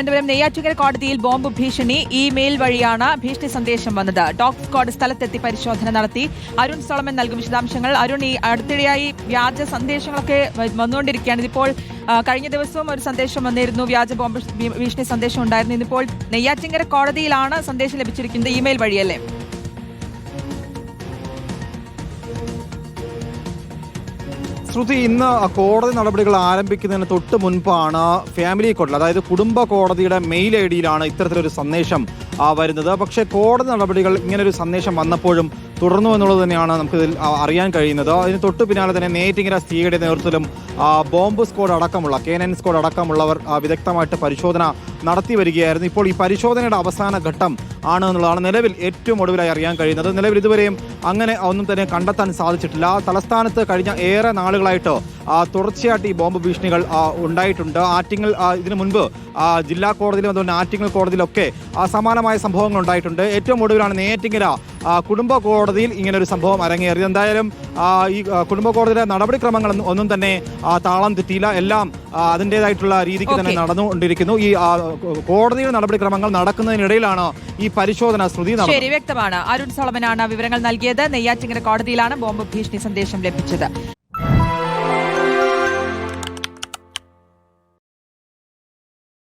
തിരുവനന്തപുരം നെയ്യാറ്റുകൽ കോടതിയിൽ ബോംബ് ഭീഷണി ഇമെയിൽ വഴിയാണ് ഭീഷണി സന്ദേശം വന്നത്. ഡോഗ് സ്ക്വാഡ് സ്ഥലത്തെത്തി പരിശോധന നടത്തി. അരുൺ സോളമൻ നൽകും വിശദാംശങ്ങൾ. അരുൺ ഈ അടുത്തിടെയായി വ്യാജ സന്ദേശങ്ങളൊക്കെ വന്നുകൊണ്ടിരിക്കുകയാണ്. ഇതിപ്പോൾ കഴിഞ്ഞ ദിവസവും ഒരു സന്ദേശം വന്നിരുന്നു. വ്യാജ ബോംബ് ഭീഷണി സന്ദേശം ഉണ്ടായിരുന്നു. ഇന്നിപ്പോൾ നെയ്യാറ്റിങ്കര കോടതിയിലാണ് സന്ദേശം ലഭിച്ചിരിക്കുന്നത് ഇമെയിൽ വഴിയല്ലേ? ശ്രുതി ഇന്ന് കോടതി നടപടികൾ ആരംഭിക്കുന്നതിന് തൊട്ട് മുൻപാണ് ഫാമിലി കോടതി അതായത് കുടുംബ കോടതിയുടെ മെയിൽ ഐ ഡിയിലാണ് ഇത്തരത്തിലൊരു സന്ദേശം വരുന്നത്. പക്ഷേ കോടതി നടപടികൾ ഇങ്ങനൊരു സന്ദേശം വന്നപ്പോഴും തുടർന്നു എന്നുള്ളത് തന്നെയാണ് നമുക്കിതിൽ അറിയാൻ കഴിയുന്നത്. അതിന് തൊട്ടു പിന്നാലെ തന്നെ നേറ്റിങ്ങര സ്ത്രീയുടെ നേതൃത്വത്തിലും ബോംബ് സ്ക്വാഡ് അടക്കമുള്ള കെ എൻ സ്ക്വാഡ് അടക്കമുള്ളവർ വിദഗ്ധമായിട്ട് പരിശോധന നടത്തി വരികയായിരുന്നു. ഇപ്പോൾ ഈ പരിശോധനയുടെ അവസാന ഘട്ടം ആണ് എന്നുള്ളതാണ് നിലവിൽ ഏറ്റവും ഒടുവിലായി അറിയാൻ കഴിയുന്നത്. നിലവിൽ ഇതുവരെയും അങ്ങനെ ഒന്നും തന്നെ കണ്ടെത്താൻ സാധിച്ചിട്ടില്ല. തലസ്ഥാനത്ത് കഴിഞ്ഞ ഏറെ നാളുകളായിട്ട് തുടർച്ചയായിട്ട് ഈ ബോംബ് ഭീഷണികൾ ഉണ്ടായിട്ടുണ്ട്. ആറ്റിങ്ങൽ ഇതിനു മുൻപ് ജില്ലാ കോടതിയിലും അതുപോലെ ആറ്റിങ്ങൽ കോടതിയിലൊക്കെ ആ, സമാനമായ സംഭവങ്ങൾ ഉണ്ടായിട്ടുണ്ട്. ഏറ്റവും ഒടുവിലാണ് നേറ്റിങ്ങര കുടുംബ കോടതിയിൽ ഇങ്ങനെ ഒരു സംഭവം അരങ്ങേറിയത്. എന്തായാലും ഈ കുടുംബ കോടതിയുടെ നടപടിക്രമങ്ങൾ ഒന്നും തന്നെ താളം തെറ്റിയില്ല. എല്ലാം അതിന്റെതായിട്ടുള്ള രീതിക്ക് തന്നെ. നടന്നുകൊണ്ടിരിക്കുന്നു. ഈ കോടതിയുടെ നടപടിക്രമങ്ങൾ നടക്കുന്നതിനിടയിലാണ് ഈ പരിശോധന ശ്രുതി ശരി വ്യക്തമാണ്. അരുൺ സോളമനാണ് വിവരങ്ങൾ നൽകിയത്. നെയ്യാറ്റിങ്ങര കോടതിയിലാണ് ബോംബ് ഭീഷണി സന്ദേശം ലഭിച്ചത്.